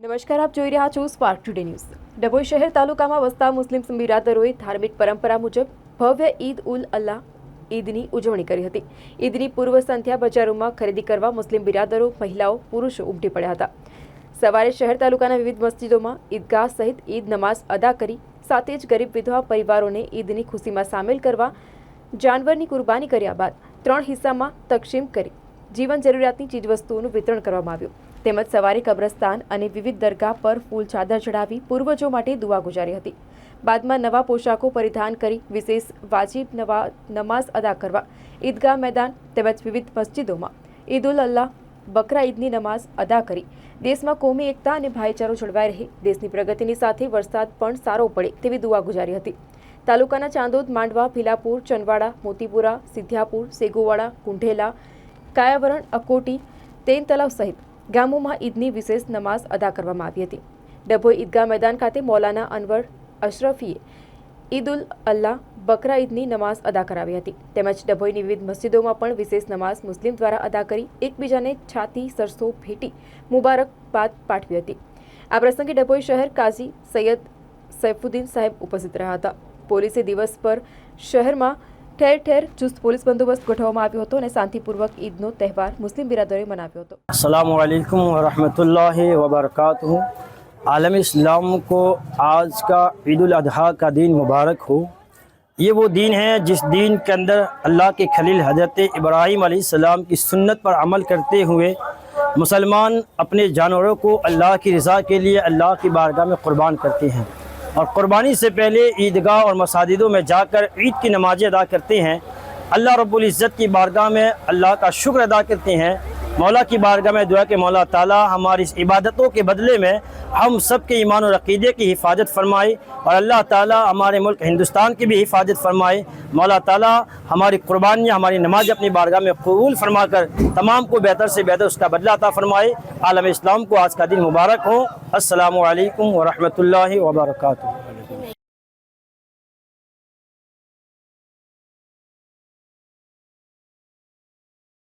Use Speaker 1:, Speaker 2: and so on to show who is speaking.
Speaker 1: નમસ્કાર, આપ જોઈ રહ્યા છો સ્પાર્ક ટુડે ન્યૂઝ ડભોઈ શહેર તાલુકામાં વસતા મુસ્લિમ બિરાદરોએ ધાર્મિક પરંપરા મુજબ ભવ્ય ઈદ ઉલ અલ્લાહ ઈદની ઉજવણી કરી હતી. ઈદની પૂર્વ સંધ્યા બજારોમાં ખરીદી કરવા મુસ્લિમ બિરાદરો, મહિલાઓ, પુરુષો ઉમટી પડ્યા હતા. સવારે શહેર તાલુકાના વિવિધ મસ્જિદોમાં ઈદગાહ સહિત ઈદ નમાઝ અદા કરી સાથે જ ગરીબ વિધવા પરિવારોને ઈદની ખુશીમાં સામેલ કરવા જાનવરની કુરબાની કર્યા બાદ ત્રણ હિસ્સામાં તકસીમ કરી. જીવન જરૂરિયાતની ચીજવસ્તુઓનું વિતરણ કરવામાં આવ્યું. તેમજ સવારે કબ્રસ્તાન અને વિવિધ દરગાહ પર ફૂલ ચાદર ચડાવી પૂર્વજો માટે દુઆ ગુજારી હતી. બાદમાં નવા પોશાકો પરિધાન કરી વિશેષ વાજિબ નવા નમાઝ અદા કરવા ઈદગાહ મેદાન તેમજ વિવિધ મસ્જિદોમાં ઈદ ઉલ અલ્લાહ, બકરા ઈદની નમાઝ અદા કરી. દેશમાં કોમી એકતા અને ભાઈચારો જળવાઈ રહે. દેશની પ્રગતિની સાથે વરસાદ પણ સારો પડે તેવી દુઆ ગુજારી હતી. તાલુકાના ચાંદોદ, માંડવા, ભીલાપુર ચનવાડા મોતીપુરા, સિદ્ધિયાપુર, સેગોવાડા કુંઢેલા કાયાવરણ, અકોટી તેન તલાવ સહિત ગામોમાં ઈદની વિશેષ નમાઝ અદા કરવામાં આવી હતી. ડભોઈ ઈદગાહ મેદાન ખાતે મૌલાના અનવર અશરફીએ ઈદ ઉલ અલ્લાહ બકરા ઈદની નમાઝ અદા કરાવી હતી. તેમજ ડભોઈની વિવિધ મસ્જિદોમાં પણ વિશેષ નમાઝ મુસ્લિમ દ્વારા અદા કરી એકબીજાને છાતી, સરસો, ભેટી મુબારકબાદ પાઠવી હતી. આ પ્રસંગે ડભોઈ શહેર કાઝી સૈયદ સૈફુદ્દીન સાહેબ ઉપસ્થિત રહ્યા હતા. પોલીસે દિવસ પર શહેરમાં ઠેર ઠેર ચુસ્ત પોલીસ બંદોબસ્ત ગોઠવવામાં આવ્યો હતો અને શાંતિપૂર્વક ઈદનો તહેવાર મુસ્લિમ બિરાદરોએ મનાવ્યો હતો.
Speaker 2: અસલામ વાલેકુમ વરહમતુલ્લાહ વબરકાત عالم اسلام کو آج کا عید الاضحیٰ کا دین مبارک ہو یہ وہ دین ہے جس دین کے اندر اللہ کے خلیل حضرت ابراہیم علیہ السلام کی سنت پر عمل کرتے ہوئے مسلمان اپنے جانوروں کو اللہ کی رضا کے لیے اللہ کی بارگاہ میں قربان کرتے ہیں اور قربانی سے پہلے عیدگاہ اور مساجدوں میں جا کر عید کی نمازیں ادا کرتے ہیں۔ اللہ رب العزت کی بارگاہ میں اللہ کا شکر ادا کرتے ہیں۔ مولا کی بارگاہ میں دعا کہ مولا تعالی ہماری اس عبادتوں کے بدلے میں ہم سب کے ایمان و عقیدے کی حفاظت فرمائے اور اللہ تعالی ہمارے ملک ہندوستان کی بھی حفاظت فرمائے۔ مولا تعالی ہماری قربانیاں، ہماری نماز اپنی بارگاہ میں قبول فرما کر تمام کو بہتر سے بہتر اس کا بدلہ عطا فرمائے۔ عالم اسلام کو آج کا دن مبارک ہو۔ السلام علیکم ورحمۃ اللہ وبرکاتہ۔